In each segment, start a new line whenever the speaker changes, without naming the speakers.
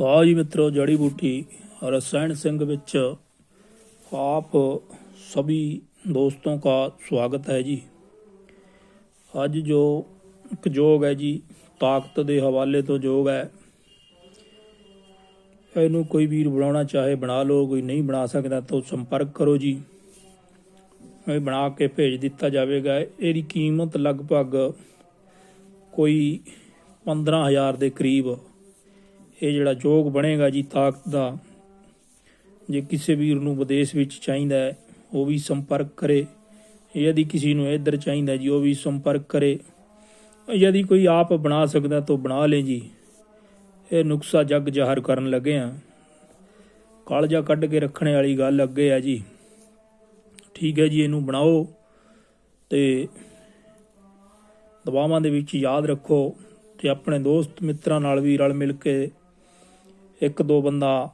ਹਾਂ ਜੀ ਮਿੱਤਰੋ ਜੜੀ ਬੂਟੀ ਰਸਾਇਣ ਸਿੰਘ ਵਿੱਚ ਆਪ ਸਭੀ ਦੋਸਤੋਂ ਦਾ ਸਵਾਗਤ ਹੈ ਜੀ। ਅੱਜ ਜੋ ਇੱਕ ਯੋਗ ਹੈ ਜੀ, ਤਾਕਤ ਦੇ ਹਵਾਲੇ ਤੋਂ ਯੋਗ ਹੈ। ਇਹਨੂੰ ਕੋਈ ਵੀਰ ਬਣਾਉਣਾ ਚਾਹੇ ਬਣਾ ਲਓ, ਕੋਈ ਨਹੀਂ ਬਣਾ ਸਕਦਾ ਤਾਂ ਸੰਪਰਕ ਕਰੋ ਜੀ। ਇਹ ਬਣਾ ਕੇ ਭੇਜ ਦਿੱਤਾ ਜਾਵੇਗਾ। ਇਹਦੀ ਕੀਮਤ ਲਗਭਗ ਕੋਈ 15000 ਦੇ ਕਰੀਬ ਇਹ ਜਿਹੜਾ ਯੋਗ ਬਣੇਗਾ ਜੀ ਤਾਕਤ ਦਾ, ਜੇ ਕਿਸੇ ਵੀਰ ਨੂੰ ਵਿਦੇਸ਼ ਵਿੱਚ ਚਾਹੀਦਾ ਹੈ, ਉਹ ਵੀ ਸੰਪਰਕ ਕਰੇ। ਯਦि ਕਿਸੇ ਨੂੰ ਇੱਧਰ ਚਾਹੀਦਾ ਜੀ, ਉਹ ਵੀ ਸੰਪਰਕ ਕਰੇ। ਯਦि ਕੋਈ ਆਪ ਬਣਾ ਸਕਦਾ ਤਾਂ ਬਣਾ ਲੇ ਜੀ। ਇਹ ਨੁਕਸਾ ਜੱਗ ਜ਼ਾਹਰ ਕਰਨ ਲੱਗੇ ਆ। ਕਾਲਜਾ ਕੱਢ ਕੇ ਰੱਖਣੇ ਵਾਲੀ ਗੱਲ ਅੱਗੇ ਆ ਜੀ। ਠੀਕ ਹੈ ਜੀ, ਇਹਨੂੰ ਬਣਾਓ ਤੇ ਦਵਾਵਾਂ ਦੇ ਵਿੱਚ ਯਾਦ ਰੱਖੋ ਤੇ ਆਪਣੇ ਦੋਸਤ ਮਿੱਤਰਾਂ ਨਾਲ ਵੀ ਰਲ ਮਿਲ ਕੇ ਇੱਕ ਦੋ ਬੰਦਾ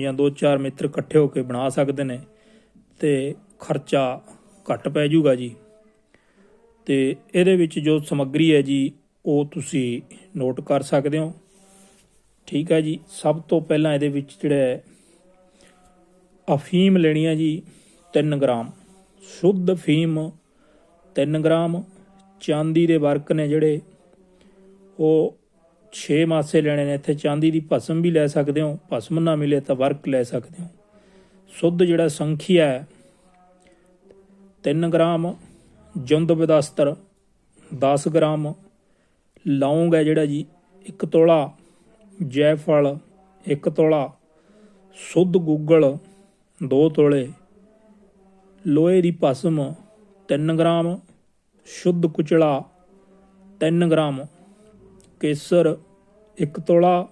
ਜਾਂ ਦੋ ਚਾਰ ਮਿੱਤਰ ਇਕੱਠੇ ਹੋ ਕੇ ਬਣਾ ਸਕਦੇ ਨੇ ਤੇ ਖਰਚਾ ਘੱਟ ਪੈ ਜਾਊਗਾ ਜੀ। ਤੇ ਇਹਦੇ ਵਿੱਚ ਜੋ ਸਮੱਗਰੀ ਹੈ ਜੀ, ਉਹ ਤੁਸੀਂ ਨੋਟ ਕਰ ਸਕਦੇ ਹੋ। ਠੀਕ ਹੈ ਜੀ, ਸਭ ਤੋਂ ਪਹਿਲਾਂ ਇਹਦੇ ਵਿੱਚ ਜਿਹੜਾ ਅਫੀਮ ਲੈਣੀ ਹੈ ਜੀ 3 ਗ੍ਰਾਮ। ਸ਼ੁੱਧ ਅਫੀਮ 3 ਗ੍ਰਾਮ। ਚਾਂਦੀ ਦੇ ਵਰਕ ਨੇ ਜਿਹੜੇ, ਉਹ 6 ਮਾਸੇ ਲੈਣੇ ਨੇ, ਇੱਥੇ ਚਾਂਦੀ ਦੀ ਭਸਮ ਵੀ ਲੈ ਸਕਦੇ ਹੋ, ਭਸਮ ਨਾ ਮਿਲੇ ਤਾਂ ਵਰਕ ਲੈ ਸਕਦੇ ਹੋ। ਸ਼ੁੱਧ ਜਿਹੜਾ ਸੰਖਿਆ ਹੈ 3 ਗ੍ਰਾਮ, ਜੁੰਦ ਬਦਸਤਰ 10 ਗ੍ਰਾਮ, ਲੌਂਗ ਹੈ ਜਿਹੜਾ ਜੀ 1 ਤੋਲਾ, ਜੈਫਲ 1 ਤੋਲਾ, ਸ਼ੁੱਧ ਗੁੱਗਲ 2 ਤੋਲੇ, ਲੋਹੇ ਦੀ ਭਸਮ 3 ਗ੍ਰਾਮ, ਸ਼ੁੱਧ ਕੁਚਲਾ 3 ਗ੍ਰਾਮ। ਕੇਸਰ 1 ਤੋਲਾ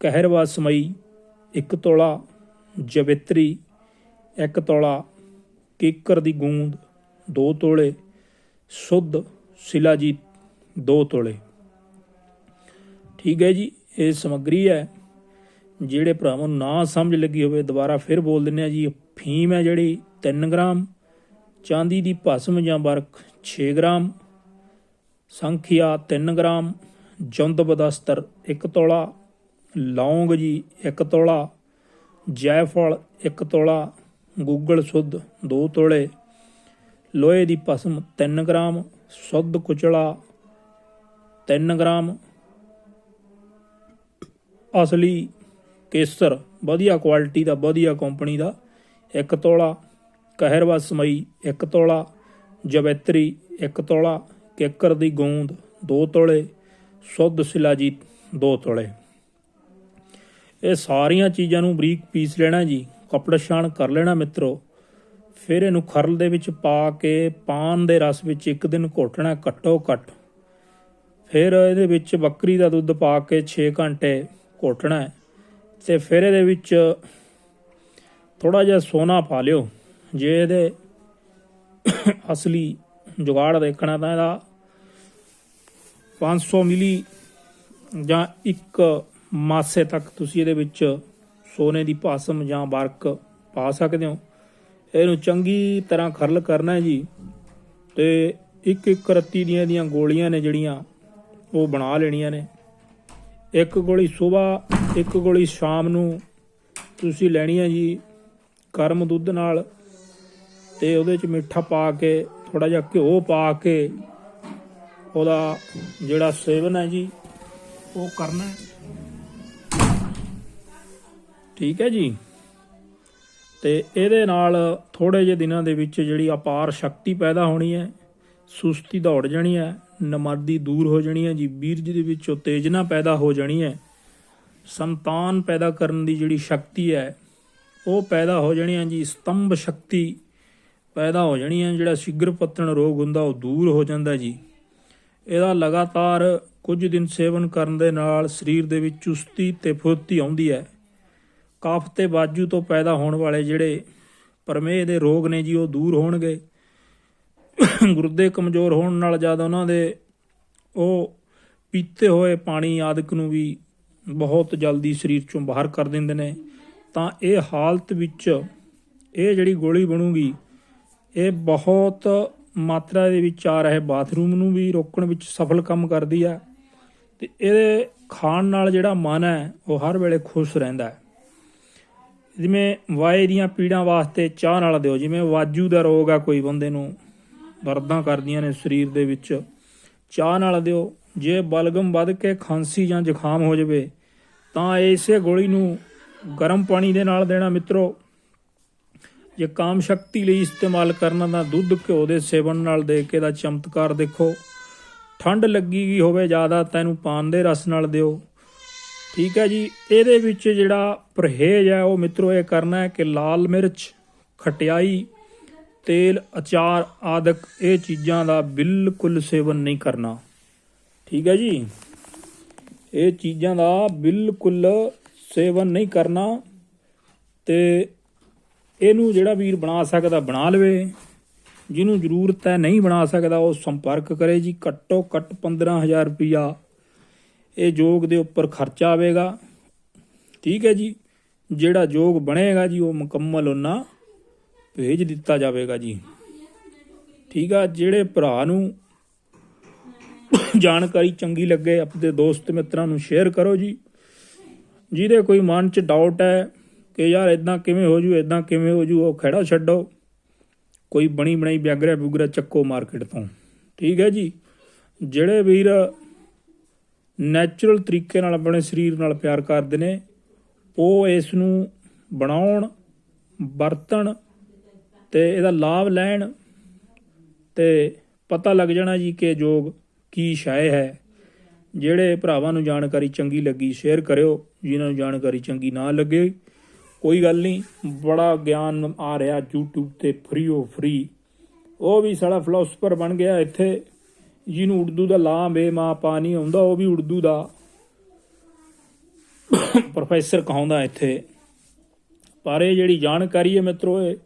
ਕਹਿਰਵਾ ਸਮਈ 1 ਤੋਲਾ, ਜਵਿਤਰੀ 1 ਤੋਲਾ, ਕੀਕਰ ਦੀ ਗੂੰਦ 2 ਤੋਲੇ, ਸ਼ੁੱਧ, ਸ਼ਿਲਾਜੀਤ 2 ਤੋਲੇ। ਠੀਕ ਹੈ ਜੀ, ਇਹ ਸਮੱਗਰੀ ਹੈ, ਜਿਹੜੇ ਭਰਾਵਾਂ ਨੂੰ ਨਾ ਸਮਝ ਲੱਗੀ ਹੋਵੇ, ਦੁਬਾਰਾ ਫਿਰ ਬੋਲ ਦਿੰਨੇ ਆ ਜੀ ਫੀਮ ਹੈ ਜਿਹੜੀ 3 ਗ੍ਰਾਮ, ਚਾਂਦੀ ਦੀ ਭਸਮ ਜਾਂ ਬਰਕ 6 ਗ੍ਰਾਮ, ਸੰਖਿਆ 3 ਗ੍ਰਾਮ ਜੰਦ ਬਦਸਤਰ 1 ਤੋਲਾ, ਲੌਂਗ ਜੀ 1 ਤੋਲਾ, ਜੈਫਲ 1 ਤੋਲਾ, ਗੁੱਗਲ ਸੁੱਧ 2 ਤੋਲੇ, ਲੋਹੇ ਦੀ ਭਸਮ 3 ਗ੍ਰਾਮ, ਸੁੱਧ ਕੁਚਲਾ 3 ਗ੍ਰਾਮ, ਅਸਲੀ ਕੇਸਰ, ਵਧੀਆ ਕੁਆਲਿਟੀ ਦਾ, ਵਧੀਆ ਕੰਪਨੀ ਦਾ 1 ਤੋਲਾ, ਕਹਿਰਵਾ ਸਮਈ 1 ਤੋਲਾ, ਜਵੈਤਰੀ 1 ਤੋਲਾ, ਕੇਕਰ ਦੀ ਗੂੰਦ 2 ਤੋਲੇ ਸ਼ੁੱਧ ਸ਼ਿਲਾਜੀਤ ਦੋ ਤੋਲੇ। ਇਹ ਸਾਰੀਆਂ ਚੀਜ਼ਾਂ ਨੂੰ ਬਰੀਕ ਪੀਸ ਲੈਣਾ ਜੀ, ਕਪੜਾ ਛਾਣ ਕਰ ਲੈਣਾ ਮਿੱਤਰੋ। ਫਿਰ ਇਹਨੂੰ ਖਰਲ ਦੇ ਵਿੱਚ ਪਾ ਕੇ ਪਾਨ ਦੇ ਰਸ ਵਿੱਚ ਇੱਕ ਦਿਨ ਘੋਟਣਾ ਘੱਟੋ ਘੱਟ ਫਿਰ ਇਹਦੇ ਵਿੱਚ ਬੱਕਰੀ ਦਾ ਦੁੱਧ ਪਾ ਕੇ 6 ਘੰਟੇ ਘੋਟਣਾ ਹੈ। ਤੇ ਫਿਰ ਇਹਦੇ ਵਿੱਚ ਥੋੜਾ ਜਿਹਾ ਸੋਨਾ ਪਾ ਲਿਓ। ਜੇ ਇਹਦੇ ਅਸਲੀ ਜੁਗਾੜ ਦੇਖਣਾ ਤਾਂ ਇਹਦਾ 500 ਮਿਲੀ ਜਾਂ ਇੱਕ ਮਾਸੇ ਤੱਕ ਤੁਸੀਂ ਇਹਦੇ ਵਿੱਚ ਸੋਨੇ ਦੀ ਭਾਸਮ ਜਾਂ ਵਰਕ ਪਾ ਸਕਦੇ ਹੋ। ਇਹਨੂੰ ਚੰਗੀ ਤਰ੍ਹਾਂ ਖਰਲ ਕਰਨਾ ਹੈ ਜੀ ਤੇ ਇੱਕ ਇੱਕ ਰੱਤੀ ਦੀਆਂ ਦੀਆਂ ਗੋਲੀਆਂ ਨੇ ਜਿਹੜੀਆਂ ਉਹ ਬਣਾ ਲੈਣੀਆਂ ਨੇ। ਇੱਕ ਗੋਲੀ ਸਵੇਰ, ਇੱਕ ਗੋਲੀ ਸ਼ਾਮ ਨੂੰ ਤੁਸੀਂ ਲੈਣੀ ਹੈ ਜੀ ਗਰਮ ਦੁੱਧ ਨਾਲ ਤੇ ਉਹਦੇ ਚ ਮਿੱਠਾ ਪਾ ਕੇ ਥੋੜਾ ਜਿਹਾ ਘਿਓ ਪਾ ਕੇ ਉਹਦਾ ਜਿਹੜਾ ਸੇਵਨ ਹੈ ਜੀ, ਉਹ ਕਰਨਾ ਠੀਕ ਹੈ ਜੀ। ਤੇ ਇਹਦੇ ਨਾਲ ਥੋੜੇ ਜਿਹੇ ਦਿਨਾਂ ਦੇ ਵਿੱਚ ਜਿਹੜੀ ਅਪਾਰ ਸ਼ਕਤੀ ਪੈਦਾ ਹੋਣੀ ਹੈ, ਸੁਸਤੀ ਦੌੜ ਜਾਣੀ ਹੈ, ਨਮਾਦੀ ਦੂਰ ਹੋ ਜਾਣੀ ਹੈ ਜੀ ਬੀਰਜ ਦੇ ਵਿੱਚ ਉਤੇਜਨਾ ਪੈਦਾ ਹੋ ਜਾਣੀ ਹੈ, ਸੰਤਾਨ ਪੈਦਾ ਕਰਨ ਦੀ ਜਿਹੜੀ ਸ਼ਕਤੀ ਹੈ, ਉਹ ਪੈਦਾ ਹੋ ਜਾਣੀ ਹੈ ਜੀ, ਸਤੰਭ ਸ਼ਕਤੀ ਪੈਦਾ ਹੋ ਜਾਣੀ ਹੈ, ਜਿਹੜਾ ਸ਼ਿਗਰ ਪੱਤਣ ਰੋਗ ਹੁੰਦਾ ਉਹ ਦੂਰ ਹੋ ਜਾਂਦਾ ਜੀ। ਇਹਦਾ ਲਗਾਤਾਰ ਕੁਝ ਦਿਨ ਸੇਵਨ ਕਰਨ ਦੇ ਨਾਲ ਸਰੀਰ ਦੇ ਵਿੱਚ ਚੁਸਤੀ ਤੇ ਫੁਰਤੀ ਆਉਂਦੀ ਹੈ। ਕਾਫ ਤੇ ਬਾਜੂ ਤੋਂ ਪੈਦਾ ਹੋਣ ਵਾਲੇ ਜਿਹੜੇ ਪਰਮੇਹ ਦੇ ਰੋਗ ਨੇ ਜੀ, ਉਹ ਦੂਰ ਹੋਣਗੇ। ਗੁਰਦੇ ਕਮਜ਼ੋਰ ਹੋਣ ਨਾਲ ਜਦ ਉਹਨਾਂ ਦੇ ਉਹ ਪੀਤੇ ਹੋਏ ਪਾਣੀ ਆਦਿਕ ਨੂੰ ਵੀ ਬਹੁਤ ਜਲਦੀ ਸਰੀਰ ਚੋਂ ਬਾਹਰ ਕਰ ਦਿੰਦੇ ਨੇ, ਤਾਂ ਇਹ ਹਾਲਤ ਵਿੱਚ ਇਹ ਜਿਹੜੀ ਗੋਲੀ ਬਣੂਗੀ, ਇਹ ਬਹੁਤ ਮਾਤਰਾ ਦੇ ਵਿੱਚ ਆ ਰਹੇ ਬਾਥਰੂਮ ਨੂੰ ਵੀ ਰੋਕਣ ਵਿੱਚ ਸਫਲ ਕੰਮ ਕਰਦੀ ਹੈ ਤੇ ਇਹਦੇ ਖਾਣ ਨਾਲ ਜਿਹੜਾ ਮਨ ਹੈ, ਉਹ ਹਰ ਵੇਲੇ ਖੁਸ਼ ਰਹਿੰਦਾ ਹੈ। ਜਿਵੇਂ ਵਾਏ ਦੀਆਂ ਪੀੜਾਂ ਵਾਸਤੇ ਚਾਹ ਨਾਲ ਦਿਓ, ਜਿਵੇਂ ਵਾਜੂ ਦਾ ਰੋਗ ਆ ਕੋਈ ਬੰਦੇ ਨੂੰ, ਦਰਦਾਂ ਕਰਦੀਆਂ ਨੇ ਸਰੀਰ ਦੇ ਵਿੱਚ, ਚਾਹ ਨਾਲ ਦਿਓ। ਜੇ ਬਲਗਮ ਵੱਧ ਕੇ ਖਾਂਸੀ ਜਾਂ ਜ਼ੁਕਾਮ ਹੋ ਜਾਵੇ, ਤਾਂ ਇਸੇ ਗੋਲੀ ਨੂੰ ਗਰਮ ਪਾਣੀ ਦੇ ਨਾਲ ਦੇਣਾ ਮਿੱਤਰੋ। ਜੇ ਕਾਮ ਸ਼ਕਤੀ ਲਈ ਇਸਤੇਮਾਲ ਕਰਨਾ ਤਾਂ ਦੁੱਧ ਘਿਓ ਦੇ ਸੇਵਨ ਨਾਲ ਦੇ ਕੇ ਦਾ ਚਮਤਕਾਰ ਦੇਖੋ। ਠੰਡ ਲੱਗੀ ਗਈ ਹੋਵੇ ਜ਼ਿਆਦਾ ਤੈਨੂੰ ਪਾਨ ਦੇ ਰਸ ਨਾਲ ਦਿਓ। ਠੀਕ ਹੈ ਜੀ, ਇਹਦੇ ਵਿੱਚ ਜਿਹੜਾ ਪਰਹੇਜ਼ ਹੈ ਉਹ ਮਿੱਤਰੋ ਇਹ ਕਰਨਾ ਹੈ ਕਿ ਲਾਲ ਮਿਰਚ, ਖਟਿਆਈ, ਤੇਲ, ਅਚਾਰ ਆਦਿਕ ਇਹ ਚੀਜ਼ਾਂ ਦਾ ਬਿਲਕੁਲ ਸੇਵਨ ਨਹੀਂ ਕਰਨਾ। ਠੀਕ ਹੈ ਜੀ, ਇਹ ਚੀਜ਼ਾਂ ਦਾ ਬਿਲਕੁਲ ਸੇਵਨ ਨਹੀਂ ਕਰਨਾ ਤੇ ਇਹਨੂੰ ਜਿਹੜਾ ਵੀਰ ਬਣਾ ਸਕਦਾ ਬਣਾ ਲਵੇ। ਜਿਹਨੂੰ ਜ਼ਰੂਰਤ ਹੈ ਨਹੀਂ ਬਣਾ ਸਕਦਾ, ਉਹ ਸੰਪਰਕ ਕਰੇ ਜੀ। ਘੱਟੋ ਘੱਟ 15000 ਰੁਪਿਆ ਇਹ ਜੋਗ ਦੇ ਉੱਪਰ ਖਰਚਾ ਆਵੇਗਾ। ਠੀਕ ਹੈ ਜੀ। ਜਿਹੜਾ ਜੋਗ ਬਣੇਗਾ ਜੀ, ਉਹ ਮੁਕੰਮਲ ਉਹਨਾਂ ਭੇਜ ਦਿੱਤਾ ਜਾਵੇਗਾ ਜੀ। ਠੀਕ ਆ, ਜਿਹੜੇ ਭਰਾ ਨੂੰ ਜਾਣਕਾਰੀ ਚੰਗੀ ਲੱਗੇ, ਆਪਣੇ ਦੋਸਤ ਮਿੱਤਰਾਂ ਨੂੰ ਸ਼ੇਅਰ ਕਰੋ ਜੀ। ਜਿਹਦੇ ਕੋਈ ਮਨ 'ਚ ਡਾਊਟ ਹੈ ਕਿ ਯਾਰ ਇਦਾਂ ਕਿਵੇਂ ਹੋ ਜੂ ਇਦਾਂ ਕਿਵੇਂ ਹੋ ਜੂ, ਉਹ ਖੜਾ ਛੱਡੋ। ਕੋਈ ਬਣੀ ਬਣਾਈ ਵਿਆਗਰਾ ਵਿਗਰਾ ਚੱਕੋ ਮਾਰਕੀਟ ਤੋਂ। ਠੀਕ ਹੈ ਜੀ? ਜਿਹੜੇ ਵੀਰ ਨੈਚੁਰਲ ਤਰੀਕੇ ਨਾਲ ਆਪਣੇ ਸਰੀਰ ਨਾਲ ਪਿਆਰ ਕਰਦੇ ਨੇ, ਉਹ ਇਸ ਨੂੰ ਬਣਾਉਣ, ਵਰਤਣ ਤੇ ਇਹਦਾ ਲਾਭ ਲੈਣ ਤੇ ਪਤਾ ਲੱਗ ਜਾਣਾ ਜੀ ਕਿ ਯੋਗ ਕੀ ਸ਼ੈ ਹੈ। ਜਿਹੜੇ ਭਰਾਵਾਂ ਨੂੰ ਜਾਣਕਾਰੀ ਚੰਗੀ ਲੱਗੀ, ਸ਼ੇਅਰ ਕਰਿਓ। ਜਿਨ੍ਹਾਂ ਨੂੰ ਜਾਣਕਾਰੀ ਚੰਗੀ ਨਾ ਲੱਗੇ ਕੋਈ ਗੱਲ ਨਹੀਂ, ਬੜਾ ਗਿਆਨ ਆ ਰਿਹਾ YouTube ਤੇ ਫ੍ਰੀ ਓ ਫ੍ਰੀ ਉਹ ਵੀ ਸਾਡਾ ਫਿਲਾਸਫਰ ਬਣ ਗਿਆ ਇੱਥੇ, ਜਿਹਨੂੰ ਉਰਦੂ ਦਾ ਲਾ ਬੇ ਪਾਣੀ ਆਉਂਦਾ, ਉਹ ਵੀ ਉਰਦੂ ਦਾ। ਪ੍ਰੋਫੈਸਰ ਕਹਾਉਂਦਾ ਇੱਥੇ, ਪਰ ਇਹ ਜਿਹੜੀ ਜਾਣਕਾਰੀ ਹੈ ਮਿੱਤਰੋ ਇਹ,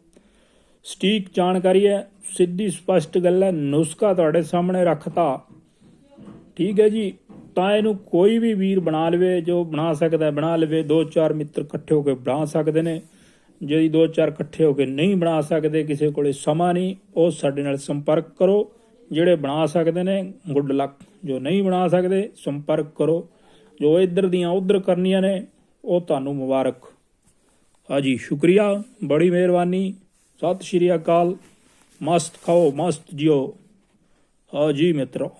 ਸਟੀਕ ਜਾਣਕਾਰੀ ਹੈ ਸਿੱਧੀ ਸਪਸ਼ਟ ਗੱਲ ਹੈ ਨੁਸਖਾ ਤੁਹਾਡੇ ਸਾਹਮਣੇ ਰੱਖਤਾ। ਠੀਕ ਹੈ ਜੀ। ਤਾਂ ਇਹਨੂੰ ਕੋਈ ਵੀ ਵੀਰ ਬਣਾ ਲਵੇ, ਜੋ ਬਣਾ ਸਕਦਾ ਬਣਾ ਲਵੇ। ਦੋ ਚਾਰ ਮਿੱਤਰ ਇਕੱਠੇ ਹੋ ਕੇ ਬਣਾ ਸਕਦੇ ਨੇ। ਜਿਹੜੀ ਦੋ ਚਾਰ ਇਕੱਠੇ ਹੋ ਕੇ ਨਹੀਂ ਬਣਾ ਸਕਦੇ, ਕਿਸੇ ਕੋਲੇ ਸਮਾਂ ਨਹੀਂ, ਉਹ ਸਾਡੇ ਨਾਲ ਸੰਪਰਕ ਕਰੋ। ਜਿਹੜੇ ਬਣਾ ਸਕਦੇ ਨੇ ਗੁੱਡ ਲੱਕ ਜੋ ਨਹੀਂ ਬਣਾ ਸਕਦੇ, ਸੰਪਰਕ ਕਰੋ। ਜੋ ਇੱਧਰ ਦੀਆਂ, ਉੱਧਰ ਕਰਨੀਆਂ ਨੇ, ਉਹ ਤੁਹਾਨੂੰ ਮੁਬਾਰਕ। ਹਾਂਜੀ, ਸ਼ੁਕਰੀਆ। ਬੜੀ ਮਿਹਰਬਾਨੀ। ਸਤਿ ਸ਼੍ਰੀ ਅਕਾਲ। ਮਸਤ ਖਾਓ, ਮਸਤ ਜਿਓ। ਹਾਂਜੀ, ਮਿੱਤਰੋ।